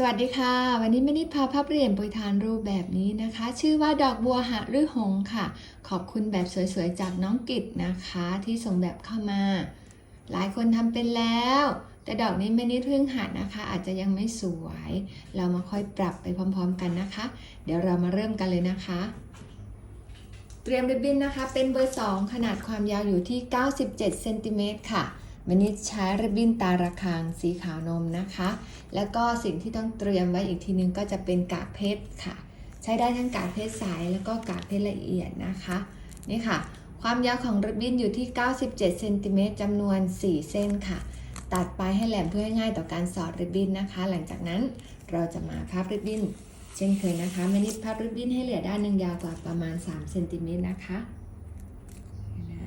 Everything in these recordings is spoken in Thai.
สวัสดีค่ะ วันนี้ไม่ได้พาภาพเรียนปรยทานรูปแบบนี้นะคะ ชื่อว่าดอกบัวหะรือหงค่ะ ขอบคุณแบบสวยๆ จากน้องกิตนะคะ ที่ส่งแบบเข้ามา หลายคนทำเป็นแล้ว แต่ดอกนี้ไม่ได้เพิ่งหัดนะคะ อาจจะยังไม่สวย เรามาค่อยปรับไปพร้อมๆกันนะคะ เดี๋ยวเรามาเริ่มกันเลยนะคะ เตรียมริบบิ้นนะคะ เป็นเบอร์ 2 ขนาดความยาวอยู่ที่ 97เซนติเมตรค่ะ วันนี้ใช้ริบบิ้นตาระคางสีขาวนมนะคะ แล้วก็สิ่งที่ต้องเตรียมไว้อีกทีนึงก็จะเป็นกากเพชรค่ะ ใช้ได้ทั้งกากเพชรใสแล้วก็กากเพชรละเอียดนะคะ นี่ค่ะ ความยาวของริบบิ้นอยู่ที่ 97เซนติเมตรจำนวน 4 เส้นค่ะ ตัดปลายให้แหลมเพื่อให้ง่ายต่อการสอดริบบิ้นนะคะ หลังจากนั้นเราจะมาพับริบบิ้นเช่นเคยนะคะม่นิดพับริบบิ้นให้เหลือด้านหนึ่งยาวกว่าประมาณ3เซนติเมตรนะคะเห็นนะ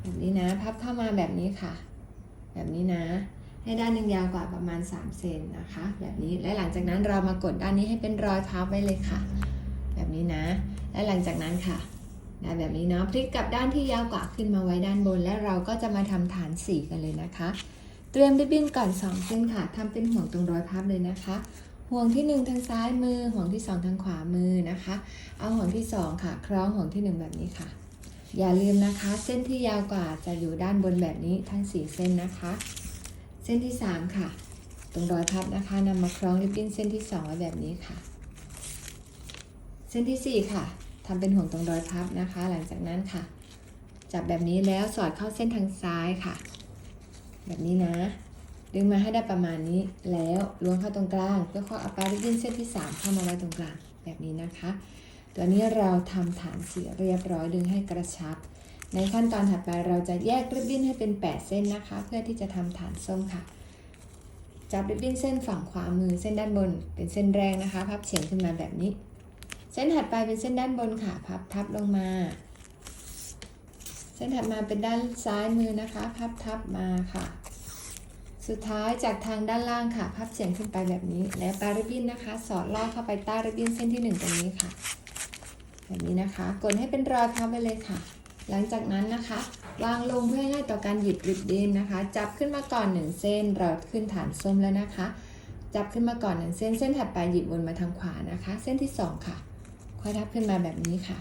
แบบ นี้นะ พับเข้ามาแบบนี้ค่ะ แบบนี้นะ ให้ด้านหนึ่งยาวกว่าประมาณ 3 เซนนะคะ แบบนี้และหลังจากนั้นเรามากดด้านนี้ให้เป็นรอยพับไว้เลยค่ะ แบบนี้นะ และหลังจากนั้นค่ะแบบนี้เนาะพลิกกลับด้านที่ยาวกว่าขึ้นมาไว้ด้านบน และเราก็จะมาทำฐานสีกันเลยนะคะ เตรียมริบบิ้นก่อน 2 เส้นค่ะทำเป็นห่วงตรงรอยพับเลยนะคะห่วงที่ 1 ทางซ้ายมือห่วงที่ 2 ทางขวามือนะคะ เอาห่วงที่ 2 ค่ะ คล้องห่วงที่ 1 แบบนี้ค่ะ อย่าลืมนะคะ เส้นที่ยาวกว่าจะอยู่ด้านบนแบบนี้ทั้ง 4 เส้นนะคะ เส้นที่ 3 ค่ะ ตรงรอยพับนะคะนำมาคล้องริบบิ้นเส้นที่ 2 ไว้แบบนี้ค่ะ เส้นที่ 4 ค่ะทำเป็นห่วงตรงรอยพับนะคะ หลังจากนั้นค่ะ จับแบบนี้แล้วสอดเข้าเส้นทางซ้ายค่ะ แบบนี้นะ ดึงมาให้ได้ประมาณนี้แล้วล้วงเข้าตรงกลางเพื่อข้อเอาปลายริบบิ้นเส้นที่ 3 เข้ามาไว้ตรงกลางแบบนี้นะคะ ตัวนี้เราทำฐานสีเรียบร้อยดึงให้กระชับ ในขั้นตอนถัดไปเราจะแยกริบบิ้นให้เป็น 8 เส้นนะคะ เพื่อที่จะทำฐานส้มค่ะ จับริบบิ้นเส้นฝั่งขวามือเส้นด้านบน เป็นเส้นแรกนะคะ พับเฉียงขึ้นมาแบบนี้ เส้นถัดไปเป็นเส้นด้านบนค่ะ พับทับลงมา เส้นถัดมาเป็นด้านซ้ายมือนะคะ พับทับมาค่ะสุดท้ายจากทางด้านล่างค่ะ พับเฉียงขึ้นไปแบบนี้ แล้วปลาริบบิ้นนะคะ สอดลอดเข้าไปใต้ริบบิ้นเส้นที่หนึ่งตรงนี้ค่ะ แบบนี้นะคะ กดให้เป็นรอยพับไปเลยค่ะ หลังจากนั้นนะคะ วางลงเพื่อให้ง่ายต่อการหยิบริบบิ้นนะคะ จับขึ้นมาก่อนหนึ่งเส้น เราขึ้นฐานส้มแล้วนะคะ จับขึ้นมาก่อนหนึ่งเส้น เส้นถัดไปหยิบวนมาทางขวานะคะ เส้นที่สองค่ะ ค่อยทับขึ้นมาแบบนี้ค่ะ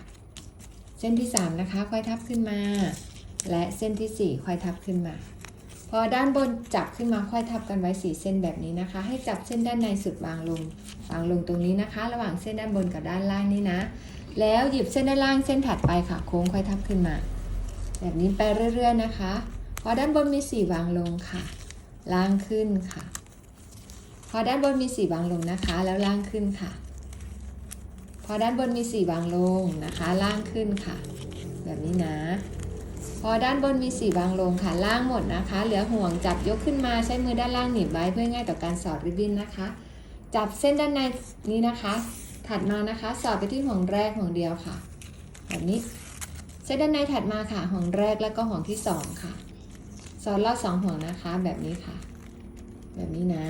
เส้นที่สามนะคะ ค่อยทับขึ้นมา และเส้นที่สี่ค่อยทับขึ้นมาพอด้านบนจับขึ้นมาค่อยทับกันไว้สี่เส้นแบบนี้นะคะ ให้จับเส้นด้านในสุดวางลง วางลงตรงนี้นะคะ ระหว่างเส้นด้านบนกับด้านล่างนี่นะ แล้วหยิบเส้นด้านล่างเส้นถัดไปค่ะ โค้งค่อยทับขึ้นมา แบบนี้ไปเรื่อยๆนะคะพอด้านบนมีสี่วางลงค่ะ ล่างขึ้นค่ะ พอด้านบนมีสี่วางลงนะคะ แล้วล่างขึ้นค่ะ พอด้านบนมีสี่วางลงนะคะ ล่างขึ้นค่ะ แบบนี้นะ พอด้านบนมีสี่วางลงค่ะ ล่างหมดนะคะ เหลือห่วงจับยกขึ้นมาใช้มือด้านล่างหนีบไว้เพื่อง่ายต่อการสอดริบบิ้นนะคะ จับเส้นด้านในนี้นะคะ ถัดมานะคะ สอดไปที่ห่วงแรกห่วงเดียวค่ะ แบบนี้เส้ด้านในถัดมาค่ะ ห่วงแรกแล้วก็ห่วงที่สองค่ะ สอดรอบสองห่วงนะคะ แบบนี้ค่ะ แบบนี้นะ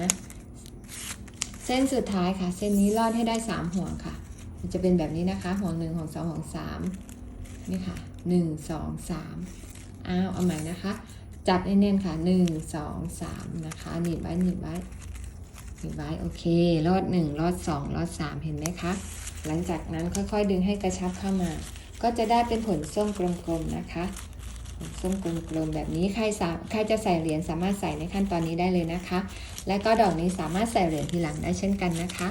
เส้นสุดท้ายค่ะ เส้นนี้ลอดให้ได้สามห่วงค่ะ มันจะเป็นแบบนี้นะคะ ห่วงหนึ่งห่วงสองห่วงสามนี่ค่ะหนึ่งสองสามอ้าวเอาใหม่นะคะ จับแน่นๆค่ะหนึ่งสองสามนะคะหนีบไว้หนีบไว้ หนีบไว้โอเครอดหนึ่งรอดสองรอดสามเห็นไหมคะ หลังจากนั้นค่อยๆ ดึงให้กระชับเข้ามา ก็จะได้เป็นผลส้มกลมๆนะคะผลส้มกลมๆแบบนี้ใครสาใครจะใส่เหรียญสามารถใส่ในขั้นตอนนี้ได้เลยนะคะ และก็ดอกนี้สามารถใส่เหรียญทีหลังได้เช่นกันนะคะ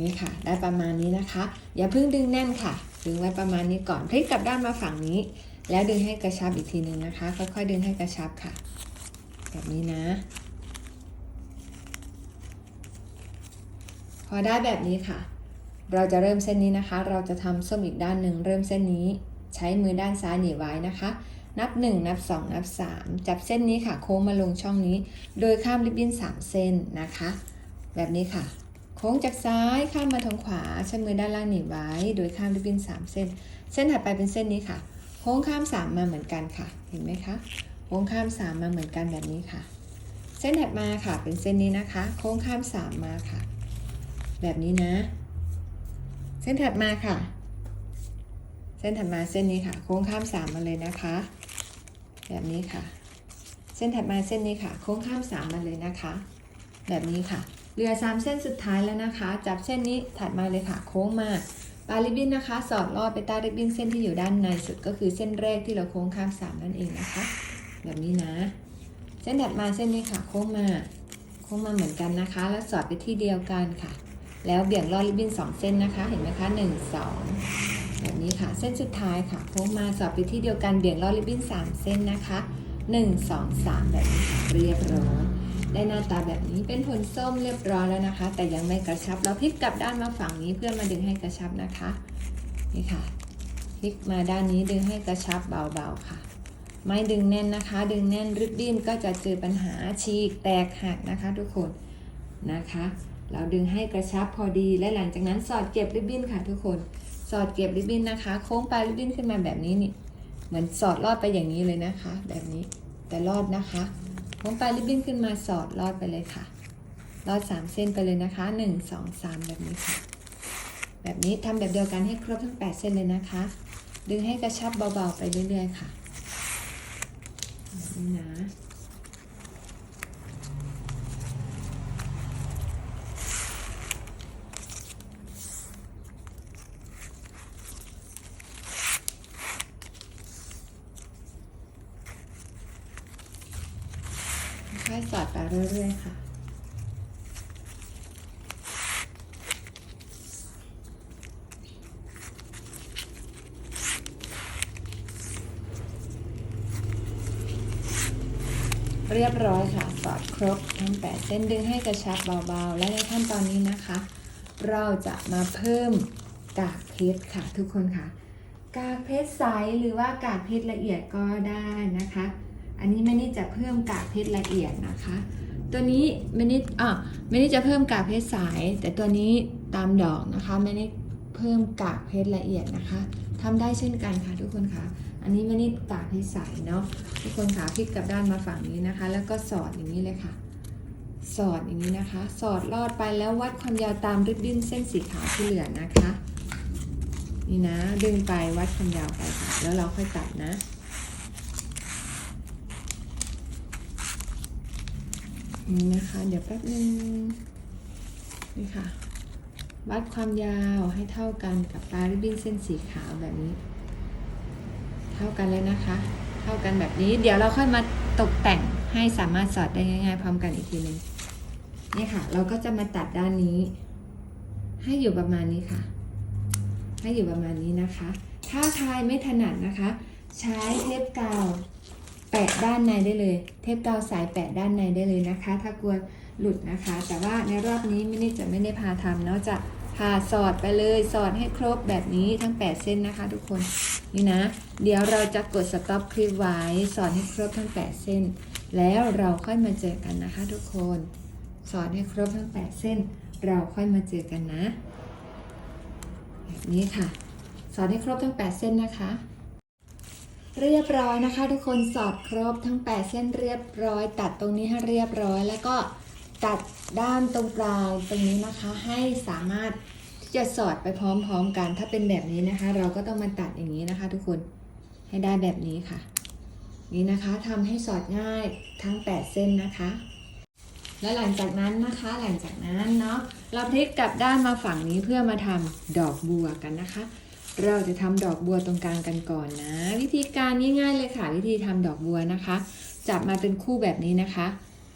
นี่ค่ะ ได้ประมาณนี้นะคะ อย่าเพิ่งดึงแน่นค่ะ ดึงไว้ประมาณนี้ก่อนพลิกกลับด้านมาฝั่งนี้ แล้วดึงให้กระชับอีกทีหนึ่งนะคะ ค่อยๆดึงให้กระชับค่ะ แบบนี้นะ พอได้แบบนี้ค่ะ เราจะเริ่มเส้นนี้นะคะ เราจะทำส้มอีกด้านหนึ่งเริ่มเส้นนี้ ใช้มือด้านซ้ายหนีไว้นะคะ นับ 1 นับ 2 นับ 3 จับเส้นนี้ค่ะ โค้งมาลงช่องนี้ โดยข้ามริบบิ้น 3 เส้นนะคะ แบบนี้ค่ะโค้งจากซ้ายข้ามมาทางขวาใช้มือด้านล่างหนีบไว้ โดยข้ามริบบิ้น3 เส้น เส้นถัดไปเป็นเส้นนี้ค่ะ โค้งข้าม3มาเหมือนกันค่ะ เห็นไหมคะ โค้งข้าม3มาเหมือนกันแบบนี้ค่ะ เส้นถัดมาค่ะ เป็นเส้นนี้นะคะ โค้งข้าม3มาค่ะ แบบนี้นะ เส้นถัดมาค่ะ เส้นถัดมาเส้นนี้ค่ะ โค้งข้าม3มาเลยนะคะ แบบนี้ค่ะ เส้นถัดมาเส้นนี้ค่ะ โค้งข้ามสามมาเลยนะคะ แบบนี้ค่ะ เหลือสามเส้นสุดท้ายแล้วนะคะ จับเส้นนี้ถัดมาเลยค่ะ โค้งมา ปลายริบบิ้นนะคะ สอดลอดไปใต้ริบบิ้นเส้นที่อยู่ด้านในสุดก็คือเส้นแรกที่เราโค้งข้ามสามนั่นเองนะคะ แบบนี้นะ เส้นถัดมาเส้นนี้ค่ะ โค้งมา โค้งมาเหมือนกันนะคะ แล้วสอดไปที่เดียวกันค่ะ แล้วเบี่ยงลอดริบบิ้นสองเส้นนะคะ เห็นไหมคะหนึ่งสองแบบนี้ค่ะ เส้นสุดท้ายค่ะ โค้งมาสอดไปที่เดียวกัน เบี่ยงลอดริบบิ้นสามเส้นนะคะหนึ่งสองสามแบบนี้ค่ะเรียบร้อย ได้หน้าตาแบบนี้เป็นผลส้มเรียบร้อยแล้วนะคะ แต่ยังไม่กระชับ เราพลิกกลับด้านมาฝั่งนี้เพื่อมาดึงให้กระชับนะคะนี่ค่ะพลิกมาด้านนี้ดึงให้กระชับเบาๆค่ะ ไม่ดึงแน่นนะคะ ดึงแน่นริบบิ้นก็จะเจอปัญหาฉีกแตกหักนะคะ ทุกคนนะคะ เราดึงให้กระชับพอดีและหลังจากนั้นสอดเก็บริบบิ้นค่ะทุกคน สอดเก็บริบบิ้นนะคะ โค้งปลายริบบิ้นขึ้นมาแบบนี้นี่เหมือนสอดลอดไปอย่างนี้เลยนะคะ แบบนี้แต่ลอดนะคะ โค้งปลายริบบิ้นขึ้นมาสอดลอดไปเลยค่ะ ลอดสามเส้นไปเลยนะคะหนึ่งสองสามแบบนี้ค่ะ แบบนี้ทำแบบเดียวกันให้ครบทั้งแปดเส้นเลยนะคะ ดึงให้กระชับเบาๆไปเรื่อยๆค่ะนี่นะ ค่อยๆสอดไป เรื่อยๆค่ะ เรียบร้อยค่ะ สอดครบทั้งแปดเส้นดึงให้กระชับเบาๆ และในขั้นตอนนี้นะคะ เราจะมาเพิ่มกากเพชรค่ะทุกคนค่ะ กากเพชรใสหรือว่ากากเพชรละเอียดก็ได้นะคะ อันนี้แม่นี่จะเพิ่มกากเพชรละเอียดนะคะ ตัวนี้แม่นี่อะแม่นี่จะเพิ่มกากเพชรใสแต่ตัวนี้ตามดอกนะคะแม่นี่เพิ่มกากเพชรละเอียดนะคะทำได้เช่นกันค่ะทุกคนค่ะ อันนี้แม่นี่กากเพชรใสเนาะทุกคนค่ะพลิกกลับด้านมาฝั่งนี้นะคะ แล้วก็สอดอย่างนี้เลยค่ะ สอดอย่างนี้นะคะ สอดลอดไปแล้ววัดความยาวตามริบบิ้นเส้นสีขาวที่เหลือนะคะ นี่นะดึงไปวัดความยาวไปค่ะแล้วเราค่อยตัดนะ นี่นะคะ เดี๋ยวแป๊บนึงนี่ค่ะ วัดความยาวให้เท่ากันกับปลายริบบิ้นเส้นสีขาวแบบนี้ เท่ากันเลยนะคะ เท่ากันแบบนี้ เดี๋ยวเราค่อยมาตกแต่งให้สามารถสอดได้ง่ายๆ พร้อมกันอีกทีหนึงนี่ค่ะ เราก็จะมาตัดด้านนี้ ให้อยู่ประมาณนี้ค่ะ ให้อยู่ประมาณนี้นะคะ ถ้าใครไม่ถนัดนะคะ ใช้เทปกาว แปะด้านในได้เลย เทปกาวสายแปะด้านในได้เลยนะคะ ถ้ากลัวหลุดนะคะ แต่ว่าในรอบนี้ไม่ได้จะไม่ได้พาทำเนาะจะพาสอดไปเลยสอดให้ครบแบบนี้ทั้ง 8 เส้นนะคะ ทุกคนนี่นะ เดี๋ยวเราจะกดสต็อปคลิปไว้สอดให้ครบทั้ง 8 เส้น แล้วเราค่อยมาเจอกันนะคะ ทุกคนสอดให้ครบทั้ง 8 เส้น เราค่อยมาเจอกันนะแบบนี้ค่ะ สอดให้ครบทั้ง 8 เส้นนะคะ เรียบร้อยนะคะ ทุกคนสอดครบทั้ง 8 เส้นเรียบร้อย ตัดตรงนี้ให้เรียบร้อย แล้วก็ตัดด้านตรงปลายตรงนี้นะคะ ให้สามารถที่จะสอดไปพร้อมๆกัน ถ้าเป็นแบบนี้นะคะ เราก็ต้องมาตัดอย่างนี้นะคะ ทุกคนให้ได้แบบนี้ค่ะ นี่นะคะทำให้สอดง่ายทั้ง 8 เส้นนะคะและหลังจากนั้นนะคะหลังจากนั้นเนาะเราพลิกกลับด้านมาฝั่งนี้เพื่อมาทำดอกบัวกันนะคะ เราจะทำดอกบัวตรงกลางกันก่อนนะ วิธีการง่ายๆเลยค่ะ วิธีทำดอกบัวนะคะ จับมาเป็นคู่แบบนี้นะคะ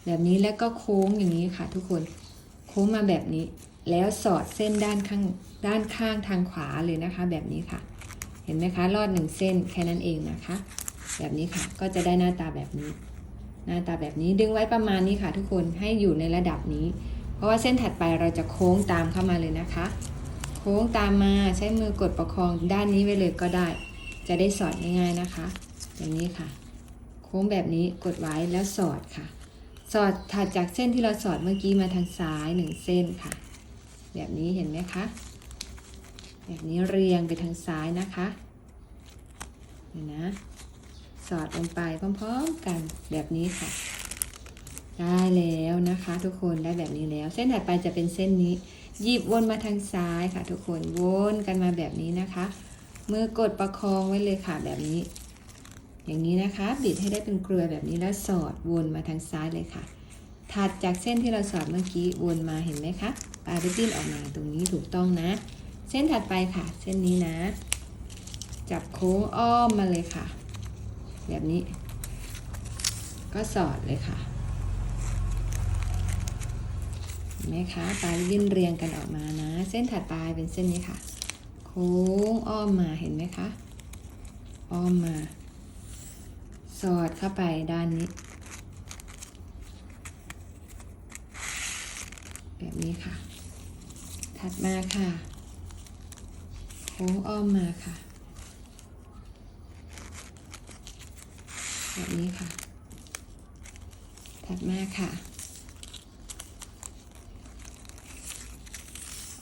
แบบนี้แล้วก็โค้งอย่างนี้ค่ะ ทุกคนโค้งมาแบบนี้ แล้วสอดเส้นด้านข้างด้านข้างทางขวาเลยนะคะ แบบนี้ค่ะ เห็นไหมคะลอดหนึ่งเส้นแค่นั้นเองนะคะ แบบนี้ค่ะก็จะได้หน้าตาแบบนี้ หน้าตาแบบนี้ดึงไว้ประมาณนี้ค่ะ ทุกคนให้อยู่ในระดับนี้ เพราะว่าเส้นถัดไปเราจะโค้งตามเข้ามาเลยนะคะ โค้งตามมาใช้มือกดประคองด้านนี้ไว้เลยก็ได้ จะได้สอดง่ายๆนะคะ อย่างนี้ค่ะ โค้งแบบนี้กดไว้แล้วสอดค่ะ สอดถัดจากเส้นที่เราสอดเมื่อกี้มาทางซ้ายหนึ่งเส้นค่ะ แบบนี้เห็นไหมคะ แบบนี้เรียงไปทางซ้ายนะคะเห็นนะสอดลงไปพร้อมๆกันแบบนี้ค่ะ ได้แล้วนะคะ ทุกคนได้แบบนี้แล้ว เส้นถัดไปจะเป็นเส้นนี้ หยิบวนมาทางซ้ายค่ะ ทุกคนวนกันมาแบบนี้นะคะ มือกดประคองไว้เลยค่ะแบบนี้ อย่างนี้นะคะ บิดให้ได้เป็นเกลวยแบบนี้แล้วสอดวนมาทางซ้ายเลยค่ะ ถัดจากเส้นที่เราสอดเมื่อกี้วนมาเห็นไหมคะปลายริบบิ้นออกมาตรงนี้ถูกต้องนะ เส้นถัดไปค่ะ เส้นนี้นะ จับโค้งอ้อมมาเลยค่ะ แบบนี้ ก็สอดเลยค่ะ เห็ นไหมคะปลายริบบิ้นเรียงกันออกมานะ เส้นถัดไปเป็นเส้นนี้ค่ะ โค้งอ้อมมาเห็นไหมคะ อ้อมมา สอดเข้าไปด้านนี้ แบบนี้ค่ะ ถัดมาค่ะ โค้งอ้อมมาค่ะ แบบนี้ค่ะ ถัดมาค่ะ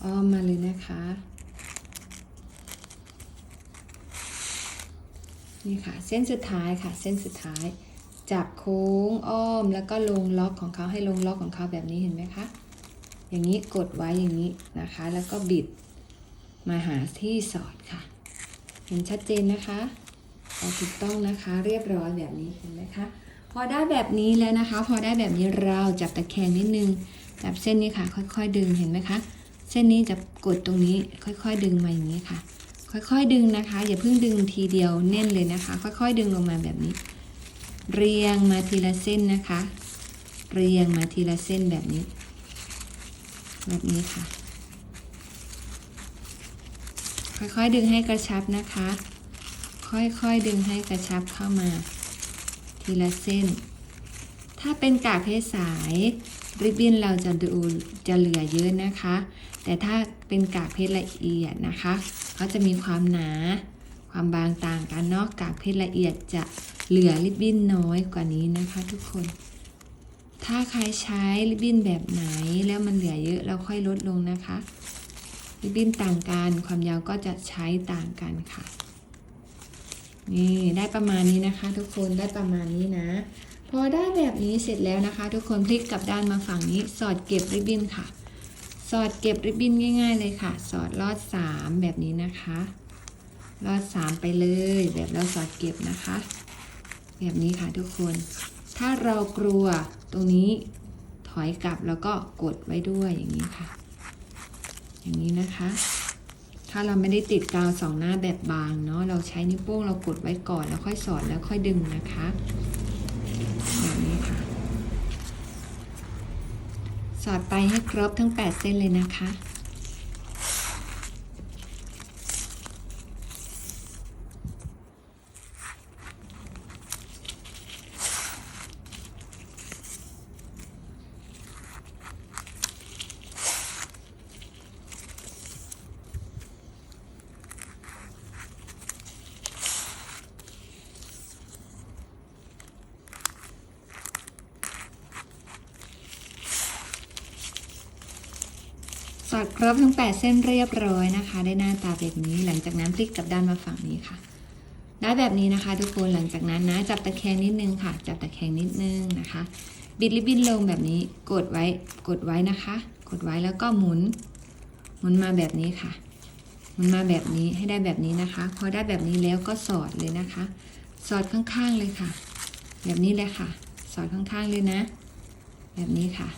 อ้อมมาเลยนะคะ นี่ค่ะ เส้นสุดท้ายค่ะ เส้นสุดท้าย จับโค้งอ้อมแล้วก็ลงล็อกของเขาให้ลงล็อกของเขาแบบนี้เห็นไหมคะ อย่างนี้กดไว้อย่างนี้นะคะ แล้วก็บิดมาหาที่สอดค่ะ เห็นชัดเจนนะคะเอาถูกต้องนะคะเรียบร้อยแบบนี้เห็นไหมคะพอได้แบบนี้แล้วนะคะ พอได้แบบนี้เราจับตะแคงนิดนึงจับเส้นนี้ค่ะ ค่อยๆ ดึงเห็นไหมคะ เส้นนี้จะกดตรงนี้ค่อยๆ ดึงมาอย่างนี้ค่ะ ค่อยๆดึงนะคะ อย่าเพิ่งดึงทีเดียวแน่นเลยนะคะ ค่อยๆ ดึงลงมาแบบนี้ เรียงมาทีละเส้นนะคะ เรียงมาทีละเส้นแบบนี้ แบบนี้ค่ะ ค่อยๆดึงให้กระชับนะคะ ค่อยๆดึงให้กระชับเข้ามา ทีละเส้น ถ้าเป็นกากเพชรสายริบบิ้นเราจะดูจะเหลือเยอะนะคะ แต่ถ้าเป็นกากเพชรละเอียดนะคะเขาจะมีความหนาความบางต่างกันเนาะกากเพชรละเอียดจะเหลือริบบิ้นน้อยกว่านี้นะคะ ทุกคน ถ้าใครใช้ริบบิ้นแบบไหนแล้วมันเหลือเยอะเราค่อยลดลงนะคะริบบิ้นต่างกัน ความยาวก็จะใช้ต่างกันค่ะ นี่ได้ประมาณนี้นะคะ ทุกคนได้ประมาณนี้นะ พอได้แบบนี้เสร็จแล้วนะคะ ทุกคนพลิกกลับด้านมาฝั่งนี้สอดเก็บริบบิ้นค่ะ สอดเก็บริบบิ้นง่าย ๆ เลยค่ะ สอดลอดสามแบบนี้นะคะ ลอดสามไปเลยแบบเราสอดเก็บนะคะ แบบนี้ค่ะทุกคน ถ้าเรากลัวตรงนี้ถอยกลับแล้วก็กดไว้ด้วยอย่างนี้ค่ะ อย่างนี้นะคะ ถ้าเราไม่ได้ติดกาวสองหน้าแบบบางเนาะเราใช้นิ้วโป้งเรากดไว้ก่อนแล้วค่อยสอดแล้วค่อยดึงนะคะ แบบนี้ค่ะ สอดไปให้ครบทั้ง 8 เส้นเลยนะคะ สอดครบทั้ง 8 เส้นเรียบร้อยนะคะ ได้หน้าตาแบบนี้ หลังจากนั้นพลิกกลับด้านมาฝั่งนี้ค่ะ ได้แบบนี้นะคะ ทุกคนหลังจากนั้นนะจับตะแคงนิดนึงค่ะ จับตะแคงนิดนึงนะคะ บิดริบบิ้นลงแบบนี้กดไว้กดไว้นะคะ กดไว้แล้วก็หมุน หมุนมาแบบนี้ค่ะ หมุนมาแบบนี้ให้ได้แบบนี้นะคะ พอได้แบบนี้แล้วก็สอดเลยนะคะ สอดข้างๆเลยค่ะ แบบนี้เลยค่ะ สอดข้างๆเลยนะ แบบนี้ค่ะ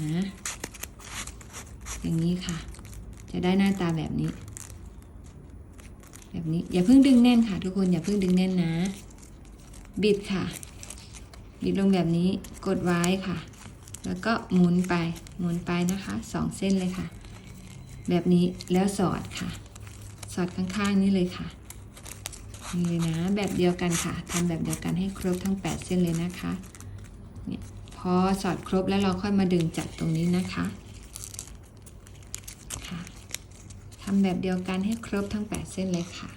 นะ อย่างนี้ค่ะ จะได้หน้าตาแบบนี้ แบบนี้อย่าเพิ่งดึงแน่นค่ะ ทุกคนอย่าเพิ่งดึงแน่นนะ บิดค่ะ บิดลงแบบนี้กดไว้ค่ะ แล้วก็หมุนไปหมุนไปนะคะสองเส้นเลยค่ะ แบบนี้แล้วสอดค่ะ สอดข้างๆนี่เลยค่ะนี่เลยนะแบบเดียวกันค่ะทำแบบเดียวกันให้ครบทั้ง 8 เส้นเลยนะคะเนี่ยพอสอดครบแล้วเราค่อยมาดึงจากตรงนี้นะคะ ค่ะ ทำแบบเดียวกันให้ครบทั้ง 8 เส้นเลยค่ะ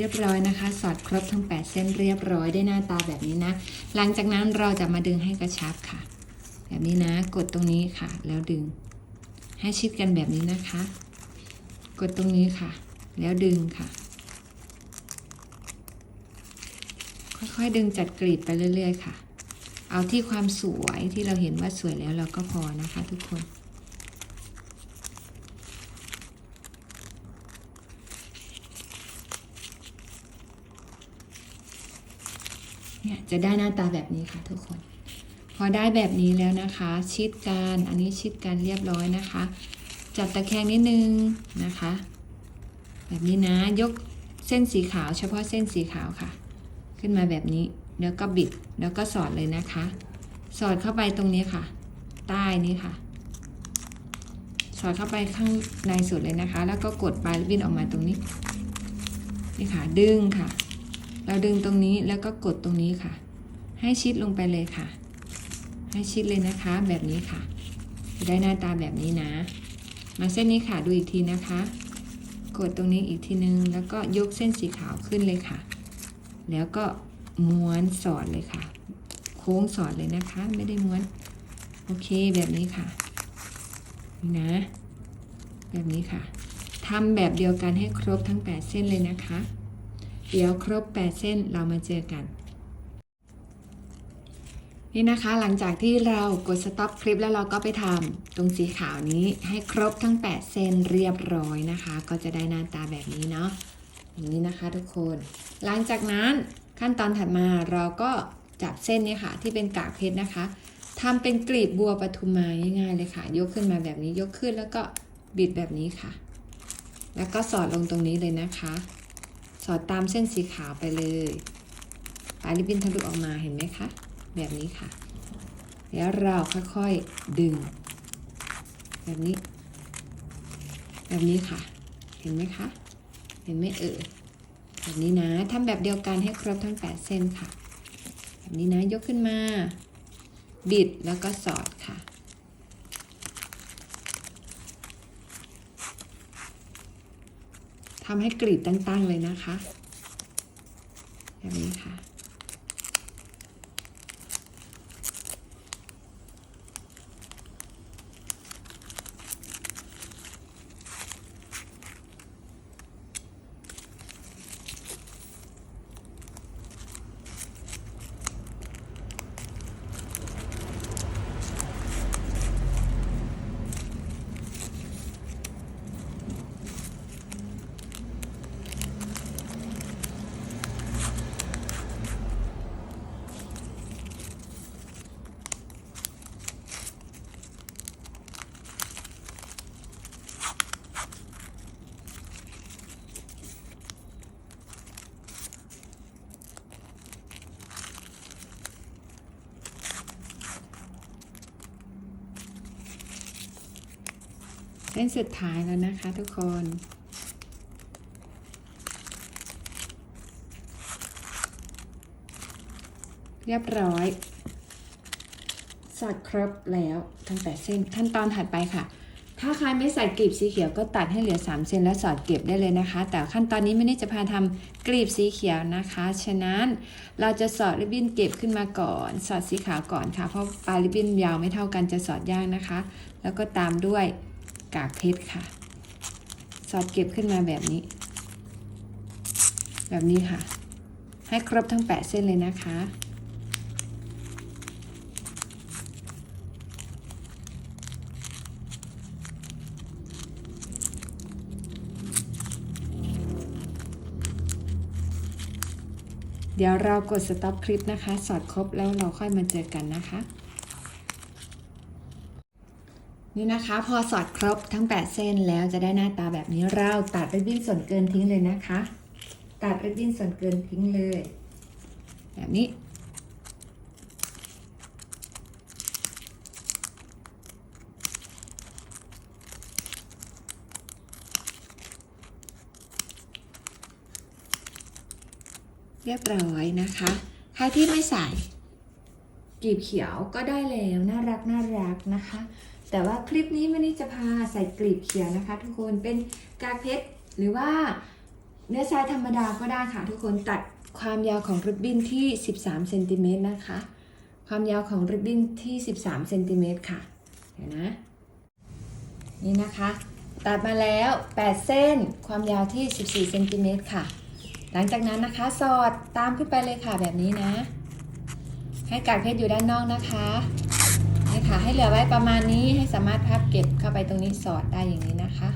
เรียบร้อยนะคะ สอดครบทั้ง 8 เส้นเรียบร้อยได้หน้าตาแบบนี้นะ หลังจากนั้นเราจะมาดึงให้กระชับค่ะ แบบนี้นะ กดตรงนี้ค่ะ แล้วดึง ให้ชิดกันแบบนี้นะคะ กดตรงนี้ค่ะ แล้วดึงค่ะ ค่อยๆดึงจัดกรีดไปเรื่อย ๆ ค่ะ เอาที่ความสวยที่เราเห็นว่าสวยแล้วเราก็พอนะคะ ทุกคน เนี่ย จะได้หน้าตาแบบนี้ค่ะทุกคน พอได้แบบนี้แล้วนะคะ ชิดกันอันนี้ชิดกันเรียบร้อยนะคะ จับตะแคงนิดนึงนะคะ แบบนี้นะยกเส้นสีขาว เฉพาะเส้นสีขาวค่ะ ขึ้นมาแบบนี้แล้วก็บิดแล้วก็สอดเลยนะคะ สอดเข้าไปตรงนี้ค่ะ ใต้นี้ค่ะ สอดเข้าไปข้างในสุดเลยนะคะ แล้วก็กดปลายริบบิ้นออกมาตรงนี้นี่ค่ะดึงค่ะ เราดึงตรงนี้แล้วก็กดตรงนี้ค่ะ ให้ชิดลงไปเลยค่ะ ให้ชิดเลยนะคะแบบนี้ค่ะ ได้หน้าตาแบบนี้นะ มาเส้นนี้ค่ะดูอีกทีนะคะ กดตรงนี้อีกทีนึง แล้วก็ยกเส้นสีขาวขึ้นเลยค่ะ แล้วก็ม้วนสอดเลยค่ะ โค้งสอดเลยนะคะ ไม่ได้ม้วน โอเคแบบนี้ค่ะนี่นะแบบนี้ค่ะทำแบบเดียวกันให้ครบทั้ง 8 เส้นเลยนะคะ เดี๋ยวครบ 8 เส้นเรามาเจอกัน นี่นะคะหลังจากที่เรากด stop คลิปแล้วเราก็ไปทำตรงสีขาวนี้ให้ครบทั้ง 8 เส้นเรียบร้อยนะคะ ก็จะได้หน้าตาแบบนี้เนาะอย่างนี้นะคะทุกคน หลังจากนั้นขั้นตอนถัดมาเราก็จับเส้นนี้ค่ะ ที่เป็นกากเพชรนะคะทำเป็นกลีบบัวปทุมมาง่ายๆเลยค่ะ ยกขึ้นมาแบบนี้ยกขึ้นแล้วก็บิดแบบนี้ค่ะ แล้วก็สอดลงตรงนี้เลยนะคะ อดตามเส้นสีขาวไปเลยปลายริบบิ้นทะลุออกมาเห็นไหมคะ แบบนี้ค่ะ แล้วเราค่อยๆดึง แบบนี้ แบบนี้ค่ะ เห็นไหมคะ เห็นไหมเอ่ยแบบนี้นะทำแบบเดียวกันให้ครบทั้ง 8 เส้นค่ะ แบบนี้นะยกขึ้นมา บิดแล้วก็สอดค่ะ ทำให้กรีดตั้งๆเลยนะคะแบบนี้ค่ะ ส้นสุดท้ายแล้วนะคะทุกคน เรียบร้อยสอดครบแล้วทั้งแต่เส้นขั้นตอนถัดไปค่ะ ถ้าใครไม่ใส่กลีบสีเขียวก็ตัดให้เหลือ 3เซนแล้วสอดเก็บได้เลยนะคะ แต่ขั้นตอนนี้ไม่ได้จะพาทำกลีบสีเขียวนะคะ ฉะนั้นเราจะสอดริบบิ้นเก็บขึ้นมาก่อน สอดสีขาวก่อนค่ะ เพราะปลายริบบิ้นยาวไม่เท่ากันจะสอดยากนะคะ แล้วก็ตามด้วย กากเพชรค่ะ สอดเก็บขึ้นมาแบบนี้ แบบนี้ค่ะ ให้ครบทั้ง 8 เส้นเลยนะคะ เดี๋ยวเรากด stop คลิปนะคะ สอดครบแล้วเราค่อยมาเจอกันนะคะ นี่นะคะ พอสอดครบทั้ง 8 เส้นแล้วจะได้หน้าตาแบบนี้เราตัดริบบิ้นส่วนเกินทิ้งเลยนะคะ ตัดริบบิ้นส่วนเกินทิ้งเลย แบบนี้เรียบร้อยนะคะ ใครที่ไม่ใส่กีบเขียวก็ได้แล้ว น่ารักน่ารักนะคะ แต่ว่าคลิปนี้ไม่ได้จะพาใส่กลีบเขียวนะคะ ทุกคนเป็นกากเพชรหรือว่าเนื้อทรายธรรมดาก็ได้ค่ะ ทุกคนตัดความยาวของริบบิ้นที่ 13เซนติเมตรนะคะ ความยาวของริบบิ้นที่ 13เซนติเมตรค่ะเดี๋ยวนะ นี่นะคะ ตัดมาแล้ว 8 เส้น ความยาวที่ 14เซนติเมตรค่ะ หลังจากนั้นนะคะ สอดตามขึ้นไปเลยค่ะแบบนี้นะ ให้กากเพชรอยู่ด้านนอกนะคะ ค่ะ ให้เหลือไว้ประมาณนี้ให้สามารถพับเก็บเข้าไปตรงนี้สอดได้อย่างนี้นะคะ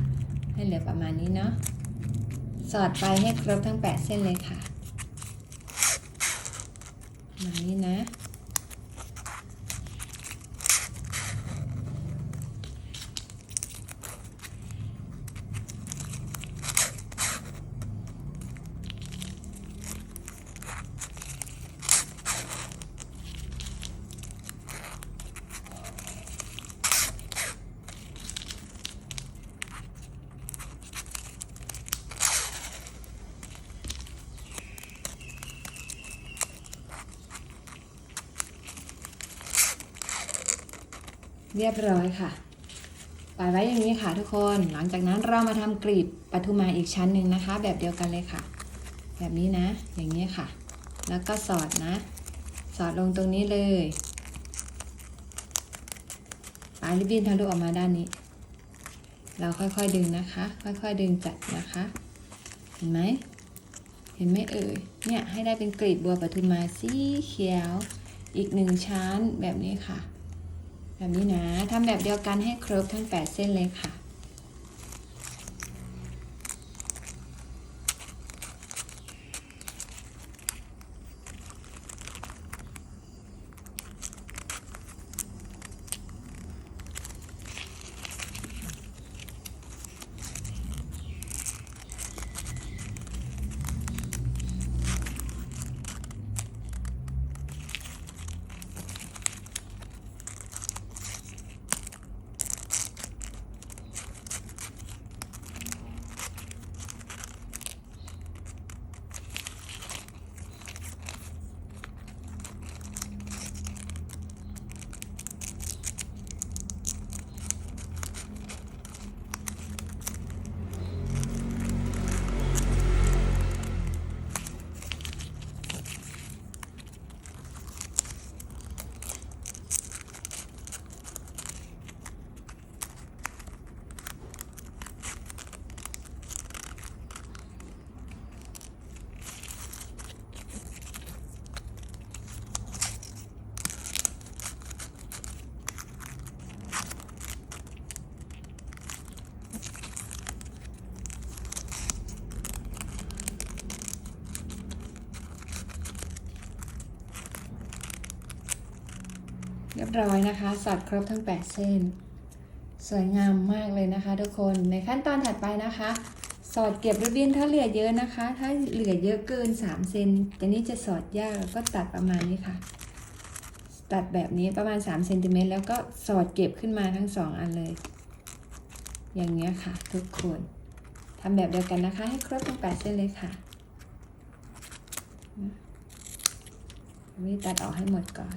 ให้เหลือประมาณนี้เนาะสอดไปให้ครบทั้ง 8 เส้นเลยค่ะแบบนี้นะ เรียบร้อยค่ะปล่อยไว้อย่างนี้ค่ะทุกคน หลังจากนั้นเรามาทำกลีบปทุมาอีกชั้นหนึ่งนะคะ แบบเดียวกันเลยค่ะ แบบนี้นะ อย่างนี้ค่ะ แล้วก็สอดนะ สอดลงตรงนี้เลยปลายริบบิ้นทะลุออกมาด้านนี้ เราค่อยๆดึงนะคะ ค่อยๆดึงจัดนะคะ เห็นไหมเห็นไหมเอ่ย เนี่ยให้ได้เป็นกลีบบัวปทุมมาสีเขียว อีกหนึ่งชั้นแบบนี้ค่ะ แบบนี้นะทำแบบเดียวกันให้ครบทั้ง 8 เส้นเลยค่ะ ร้อยนะคะ สอดครบทั้ง 8 เส้น สวยงามมากเลยนะคะทุกคนในขั้นตอนถัดไปนะคะ สอดเก็บริบบิ้นถ้าเหลือเยอะนะคะ ถ้าเหลือเยอะเกิน 3 เซนแต่นี้จะสอดยากก็ตัดประมาณนี้ค่ะ ตัดแบบนี้ประมาณ3เซนติเมตรแล้วก็สอดเก็บขึ้นมาทั้ง 2 อันเลย อย่างเงี้ยค่ะ ทุกคนทำแบบเดียวกันนะคะ ให้ครบทั้ง 8 เส้นเลยค่ะนี่ตัดออกให้หมดก่อน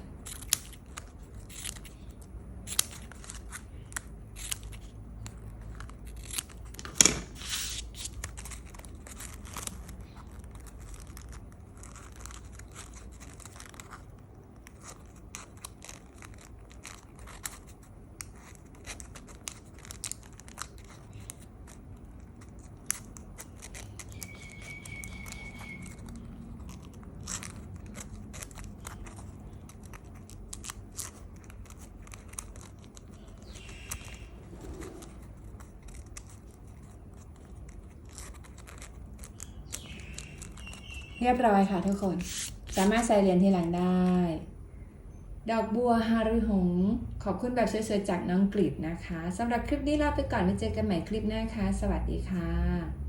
รียบร้อยค่ะทุกคน สามารถใส่เหรียญที่หลังได้ ดอกบัวฮารุหง ขอบคุณแบบสวยๆจากน้องกรีดนะคะสำหรับคลิปนี้ลาไปก่อนไว้เจอกันใหม่คลิปหน้าค่ะ สวัสดีค่ะ